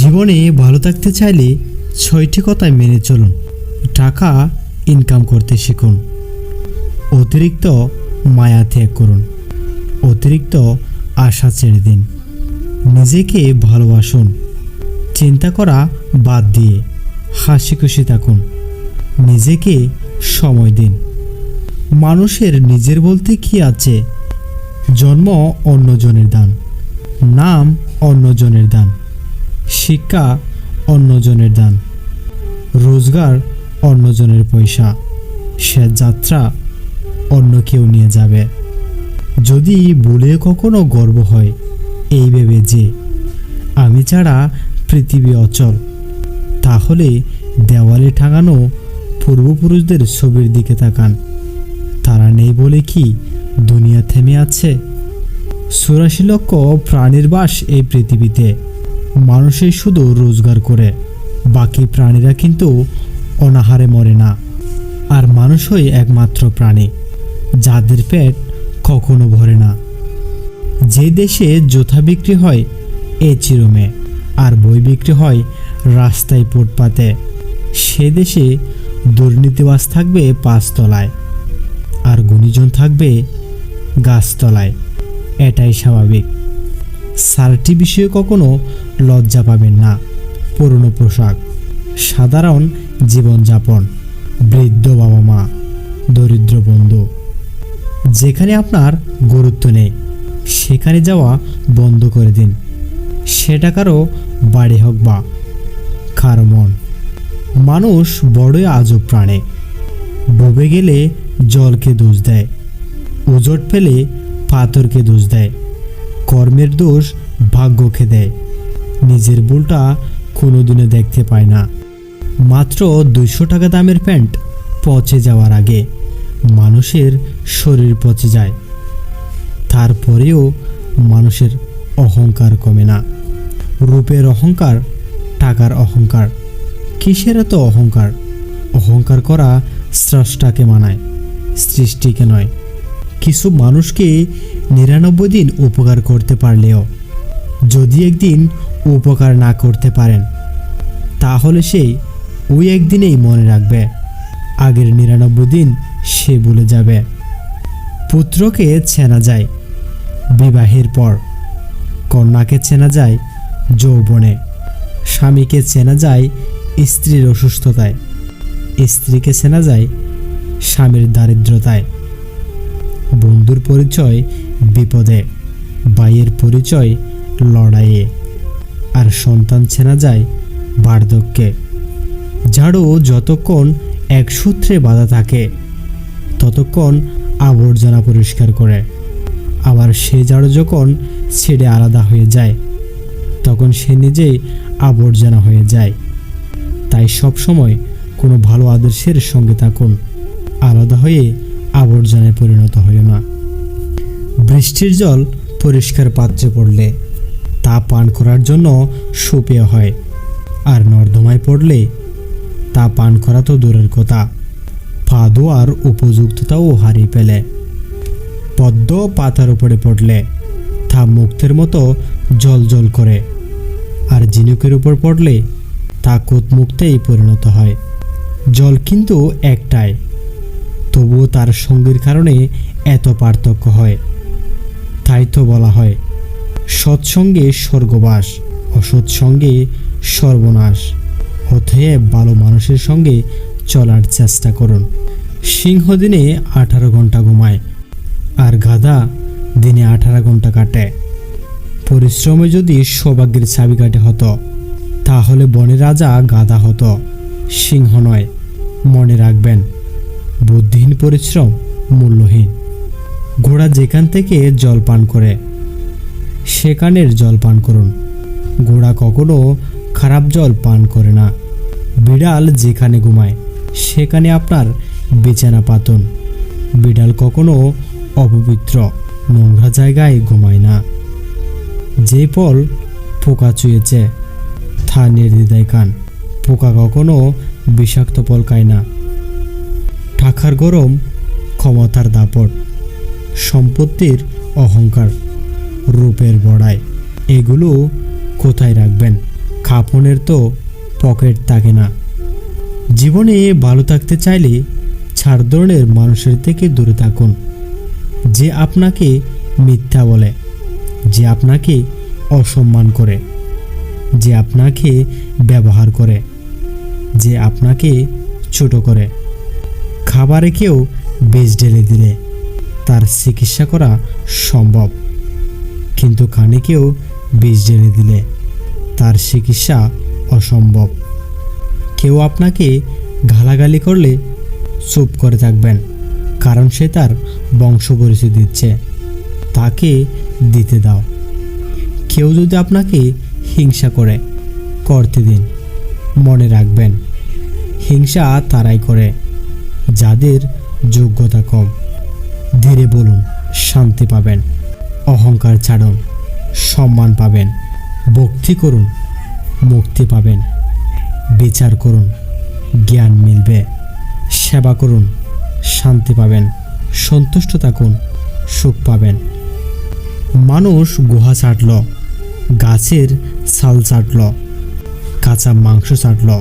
জীবনে ভালো থাকতে চাইলে ছয়টি কথা মেনে চলুন। টাকা ইনকাম করতে শিখুন। অতিরিক্ত মায়া ত্যাগ করুন। অতিরিক্ত আশা ছেড়ে দিন। নিজেকে ভালোবাসুন। চিন্তা করা বাদ দিয়ে হাসি খুশি থাকুন। নিজেকে সময় দিন। মানুষের নিজের বলতে কি আছে? জন্ম অন্যজনের দান। নাম অন্যজনের দান। শিক্ষা অন্যজনের দান, রোজগার অন্যজনের পয়সা সে যাত্রা অন্য কেউ নিয়ে যাবে। যদি ভুলে কখনো গর্ব হয়, এই ভেবে যে, আমি ছাড়া পৃথিবী অচল, তাহলে দেওয়ালে টাঙানো পূর্বপুরুষদের ছবির দিকে তাকান। তারা নেই বলে কি দুনিয়া থেমে আছে? চুরাশি লক্ষ প্রাণীর বাস এই পৃথিবীতে। মানুষই শুধু রোজগার করে, বাকি প্রাণীরা কিন্তু অনাহারে মরে না। আর মানুষই একমাত্র প্রাণী, যাদের পেট কখনো ভরে না। যে দেশে জোথা বিক্রি হয়, এ চিরমে, আর বই বিক্রি হয় রাস্তায় ফুটপাতে। সে দেশে দুর্নীতিবাস থাকবে পাঁচতলায়, আর গুণীজন থাকবে গাছতলায়। এটাই স্বাভাবিক। সারটি বিষয়ে কখনো লজ্জা পাবেন না। পুরনো পোশাক, সাধারণ জীবনযাপন, বৃদ্ধ বাবা মা, দরিদ্র বন্ধু। যেখানে আপনার গুরুত্ব নেই, সেখানে যাওয়া বন্ধ করে দিন। সেটা কারও বাড়ি হোক বা কারও মন। মানুষ বড়ই আজব প্রাণে। ডুবে গেলে জলকে দোষ দেয় উজট পেলে পাথরকে দোষ দেয়। কর্মের দোষ ভাগ্যকে দেয়। নিজের ভুলটা কোনোদিনও দেখতে পায় না। মাত্র দুইশো টাকা দামের প্যান্ট পচে যাওয়ার আগে মানুষের শরীর পচে যায়। তারপরেও মানুষের অহংকার কমে না। রূপের অহংকার, টাকার অহংকার। কিসের এত অহংকার? অহংকার করা স্রষ্টাকে মানায়, সৃষ্টিকে নয়। কিছু মানুষকে নিরানব্বই দিন উপকার করতে পারলেও যদি একদিন উপকার না করতে পারেন, তাহলে সেই ওই একদিনেই মনে রাখবে, আগের নিরানব্বই দিন সে ভুলে যাবে। পুত্রকে চেনা যায় বিবাহের পর, কন্যাকে চেনা যায় যৌবনে, স্বামীকে চেনা যায় স্ত্রীর অসুস্থতায়, স্ত্রীকে চেনা যায় স্বামীর দারিদ্রতায়। বন্ধুর পরিচয় বিপদে। ভাইয়ের পরিচয়, লড়াইয়ে। আর সন্তান চেনা যায় বার্ধক্যে। ঝাড়ু যতক্ষণ এক সূত্রে বাঁধা থাকে, ততক্ষণ আবর্জনা পরিষ্কার করে। আবার সে ঝাড়ু যখন ছেড়ে আলাদা হয়ে যায়, তখন সে নিজেই আবর্জনা হয়ে যায়। তাই সব সময় কোনো ভালো আদর্শের সঙ্গে থাকুন। আলাদা হয়ে আবর্জনায় পরিণত হয় না। বৃষ্টির জল পরিষ্কার পাত্রে পড়লে তা পান করার জন্য সুপেয় হয়। আর নর্দমায় পড়লে তা পান করা তো দূরের কথা। পা ধোয়ার উপযুক্ততাও হারিয়ে ফেলে। পদ্ম পাতার উপরে পড়লে তা মুক্তের মতো জল জল করে। আর ঝিনুকের উপর পড়লে তা কুতমুক্তেই পরিণত হয়। জল কিন্তু একটাই, তবুও তার সঙ্গীর কারণে এত পার্থক্য হয়। তো বলা হয়। সৎসঙ্গে স্বর্গবাস, অসৎসঙ্গে সর্বনাশ। অতএব ভালো মানুষের সঙ্গে চলার চেষ্টা করুন। সিংহ দিনে আঠারো ঘণ্টা ঘুমায়, আর গাধা দিনে আঠারো ঘণ্টা কাটে। পরিশ্রমে যদি সৌভাগ্যের চাবিকাঠি হতো, তাহলে বনের রাজা গাধা হতো, সিংহ নয়। মনে রাখবেন, বুদ্ধিহীন পরিশ্রম মূল্যহীন। ঘোড়া যেখান থেকে জল পান করে, সেখানের জল পান করুন। ঘোড়া কখনো খারাপ জল পান করে না। বিড়াল যেখানে ঘুমায়, সেখানে আপনার বিছানা পাতুন। বিড়াল কখনো অপবিত্র নোংরা জায়গায় ঘুমায় না। যে ফল পোকা চুয়েছে, তা নির্দ্বিধায় খান। পোকা কখনো বিষাক্ত ফল খায় না। টাকার গরম ক্ষমতার দাপট। সম্পত্তির অহংকার। রূপের বড়ায় এগুলো কোথায় রাখবেন? খাপনের তো পকেট থাকে না। জীবনে ভালো থাকতে চাইলে ছাড় ধরনের মানুষের থেকে দূরে থাকুন। যে আপনাকে মিথ্যা বলে, যে আপনাকে অসম্মান করে, যে আপনাকে ব্যবহার করে, যে আপনাকে ছোট করে। খাবারে কেউ বেশ ঢেলে দিলে। তার চিকিৎসা করা সম্ভব। কিন্তু কানে কেউ বিষ জেনে দিলে। তার চিকিৎসা অসম্ভব। কেউ আপনাকে গালাগালি করলে চুপ করে থাকবেন, কারণ সে তার বংশ পরিচয় দিচ্ছে। তাকে দিতে দাও। কেউ যদি আপনাকে হিংসা করে, করতে দিন। মনে রাখবেন, হিংসা তারাই করে, যাদের যোগ্যতা কম। ধীরে বলুন, শান্তি পাবেন, অহংকার ছাড়ুন, সম্মান পাবেন, ভক্তি করুন, মুক্তি পাবেন, বিচার করুন, জ্ঞান মিলবে, সেবা করুন, শান্তি পাবেন, সন্তুষ্ট থাকুন, সুখ পাবেন। মানুষ গুহা ছাড়ল, গাছের ছাল ছাড়ল, কাঁচা মাংস ছাড়ল,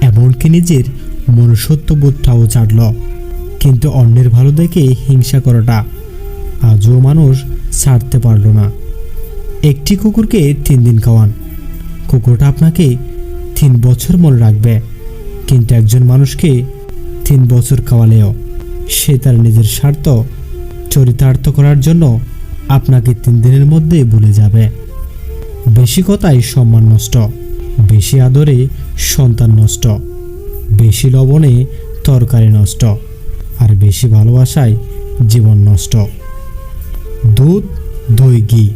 এমনকি নিজের মনুষ্যত্ববোধটাও ছাড়ল। কিন্তু অন্যের ভালো দেখে হিংসা করাটা আজও মানুষ ছাড়তে পারল না। একটি কুকুরকে তিন দিন খাওয়ান। কুকুরটা আপনাকে তিন বছর মনে রাখবে, কিন্তু একজন মানুষকে তিন বছর খাওয়ালেও সে তার নিজের স্বার্থ চরিতার্থ করার জন্য আপনাকে তিন দিনের মধ্যে ভুলে যাবে। বেশি কথায় সম্মান নষ্ট, বেশি আদরে সন্তান নষ্ট, বেশি লবণে তরকারি নষ্ট। আর বেশি ভালোবাসায় জীবন নষ্ট। দুধ, দই, ঘি,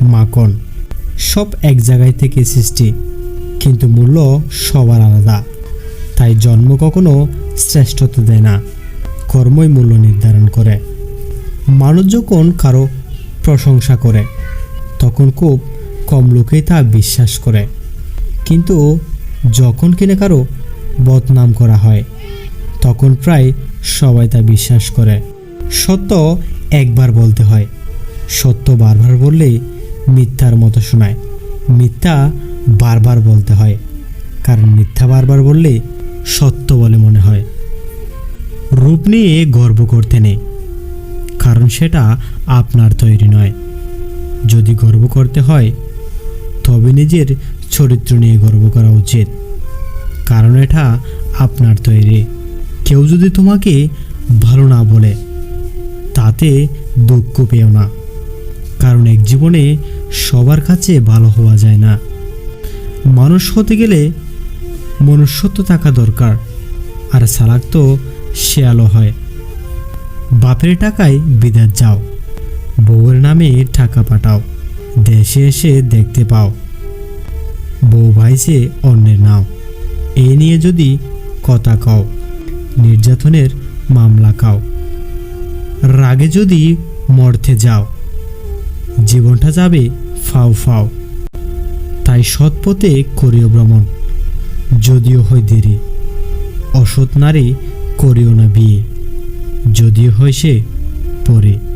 মাখন সব এক জায়গায় থেকে সৃষ্টি, কিন্তু মূল্য সবার আলাদা। তাই জন্ম কখনো শ্রেষ্ঠত্ব দেয় না, কর্মই মূল্য নির্ধারণ করে। মানুষ যখন কারও প্রশংসা করে, তখন খুব কম লোকেই তা বিশ্বাস করে। কিন্তু যখন কিনে কারও বদনাম করা হয়, তখন প্রায় সবাই তা বিশ্বাস করে। সত্য একবার বলতে হয়। সত্য বারবার বললে মিথ্যার মতো শোনায়। মিথ্যা বারবার বলতে হয়। কারণ মিথ্যা বারবার বললে সত্য বলে মনে হয়। রূপ নিয়ে গর্ব করতে নেই। কারণ সেটা আপনার তৈরি নয়। যদি গর্ব করতে হয়, তবে নিজের চরিত্র নিয়ে গর্ব করা উচিত। কারণ এটা আপনার তৈরি। কেউ যদি তোমাকে ভালো না বলে, তাতে দুঃখ পেও না। কারণ এক জীবনে সবার কাছে ভালো হওয়া যায় না। মানুষ হতে গেলে মনুষ্যত্ব থাকা দরকার, আর সালাক তো শেয়ালও হয়। বাপের টাকায় বিদেশ যাও বউয়ের নামে টাকা পাঠাও, দেশে এসে দেখতে পাও। বউ ভাইছে অন্যের নাও এই নিয়ে যদি কথা কাও। নির্যাতনের মামলা খাও। রাগে যদি মর্থে যাও, জীবনটা যাবে ফাও ফাও। তাই সৎপথে করিও ভ্রমণ, যদিও হয় দেরি। অসৎ নারী করিও না বিয়ে, যদিও হয় সে পরে।